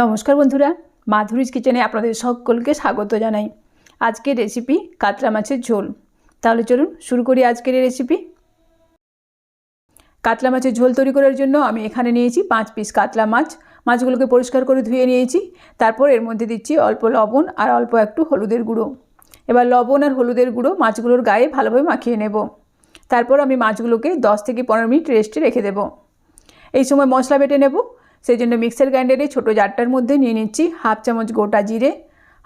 নমস্কার বন্ধুরা, মাধুরীজ কিচেনে আপনাদের সকলকে স্বাগত জানাই। আজকের রেসিপি কাতলা মাছের ঝোল। তাহলে চলুন শুরু করি আজকের রেসিপি কাতলা মাছের ঝোল তৈরি করার জন্য আমি এখানে নিয়েছি পাঁচ পিস কাতলা মাছ। মাছগুলোকে পরিষ্কার করে ধুয়ে নিয়েছি। তারপর এর মধ্যে দিচ্ছি অল্প লবণ আর অল্প একটু হলুদের গুঁড়ো। এবার লবণ আর হলুদের গুঁড়ো মাছগুলোর গায়ে ভালোভাবে মাখিয়ে নেব। তারপর আমি মাছগুলোকে দশ থেকে পনেরো মিনিট রেস্টে রেখে দেব। এই সময় মশলা বেটে নেব। সেই জন্য মিক্সার গ্রাইন্ডারে ছোটো জারটার মধ্যে নিয়ে নিচ্ছি হাফ চামচ গোটা জিরে,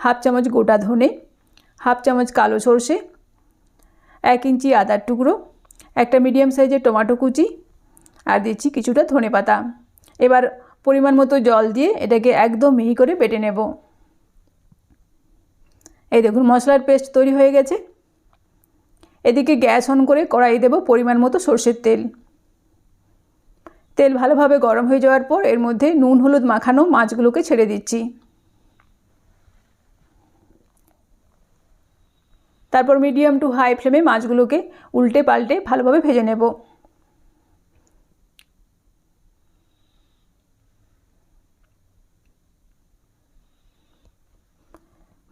হাফ চামচ গোটা ধনে, হাফ চামচ কালো সর্ষে, এক ইঞ্চি আদার টুকরো, একটা মিডিয়াম সাইজের টমেটো কুচি আর দিচ্ছি কিছুটা ধনে পাতা। এবার পরিমাণ মতো জল দিয়ে এটাকে একদম মিহি করে বেটে নেব। এই দেখুন, মশলার পেস্ট তৈরি হয়ে গেছে। এদিকে গ্যাস অন করে কড়াই দেব পরিমাণ মতো সর্ষের তেল। তেল ভালোভাবে গরম হয়ে যাওয়ার পর এর মধ্যে নুন, হলুদ মাখানো মাছগুলোকে ছেড়ে দিচ্ছি। তারপর মিডিয়াম টু হাই ফ্লেমে মাছগুলোকে উল্টে পাল্টে ভালোভাবে ভেজে নেব।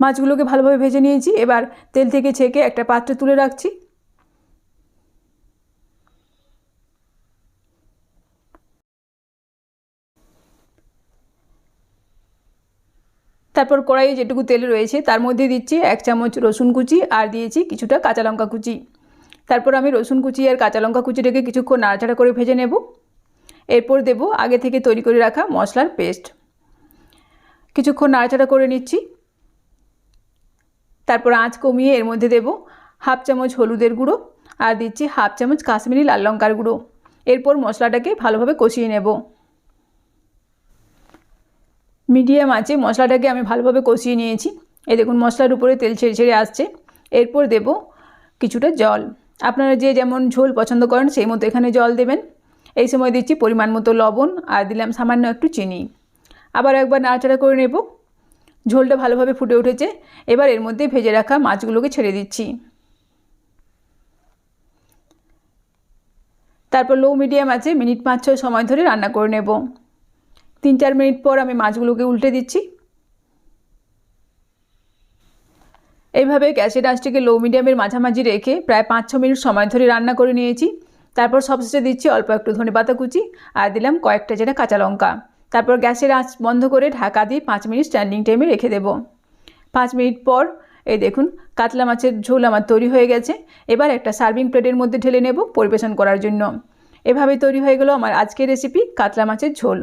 মাছগুলোকে ভালোভাবে ভেজে নিয়েছি। এবার তেল থেকে ছেঁকে একটা পাত্রে তুলে রাখছি। তারপর কড়াইয়ে যেটুকু তেল রয়েছে, তার মধ্যে দিচ্ছি এক চামচ রসুন কুচি আর দিয়েছি কিছুটা কাঁচা লঙ্কা কুচি। তারপর আমি রসুন কুচি আর কাঁচা লঙ্কা কুচিটাকে কিছুক্ষণ নাড়াচাড়া করে ভেজে নেব। এরপর দেব আগে থেকে তৈরি করে রাখা মশলার পেস্ট। কিছুক্ষণ নাড়াচাড়া করে নিচ্ছি। তারপর আঁচ কমিয়ে এর মধ্যে দেব হাফ চামচ হলুদের গুঁড়ো আর দিচ্ছি হাফ চামচ কাশ্মীরি লাল লঙ্কার গুঁড়ো। এরপর মশলাটাকে ভালোভাবে কষিয়ে নেব। মিডিয়াম আছে, মশলাটাকে আমি ভালোভাবে কষিয়ে নিয়েছি। এই দেখুন, মশলার উপরে তেল ছেড়ে ছেড়ে আসছে। এরপর দেব কিছুটা জল। আপনারা যে যেমন ঝোল পছন্দ করেন, সেই মতো এখানে জল দেবেন। এই সময় দিচ্ছি পরিমাণ মতো লবণ আর দিলাম সামান্য একটু চিনি। আবার একবার নাড়াচাড়া করে নেব। ঝোলটা ভালোভাবে ফুটে উঠেছে। এবার এর মধ্যে ভেজে রাখা মাছগুলোকে ছেড়ে দিচ্ছি। তারপর লো মিডিয়াম আছে, মিনিট পাঁচ ছয় সময় ধরে রান্না করে নেব। তিন চার মিনিট পর আমি মাছগুলোকে উল্টে দিচ্ছি। এইভাবে গ্যাসের আঁচটিকে লো মিডিয়ামের মাঝামাঝি রেখে প্রায় পাঁচ ছ মিনিট সময় ধরে রান্না করে নিয়েছি। তারপর সবশেষে দিচ্ছি অল্প একটু ধনে পাতা কুচি আর দিলাম কয়েকটা যেটা কাঁচা লঙ্কা। তারপর গ্যাসের আঁচ বন্ধ করে ঢাকা দিয়ে পাঁচ মিনিট স্ট্যান্ডিং টাইমে রেখে দেব। পাঁচ মিনিট পর, এই দেখুন, কাতলা মাছের ঝোল আমার তৈরি হয়ে গেছে। এবার একটা সার্ভিং প্লেটের মধ্যে ঢেলে নেব পরিবেশন করার জন্য। এভাবে তৈরি হয়ে গেল আমার আজকের রেসিপি কাতলা মাছের ঝোল।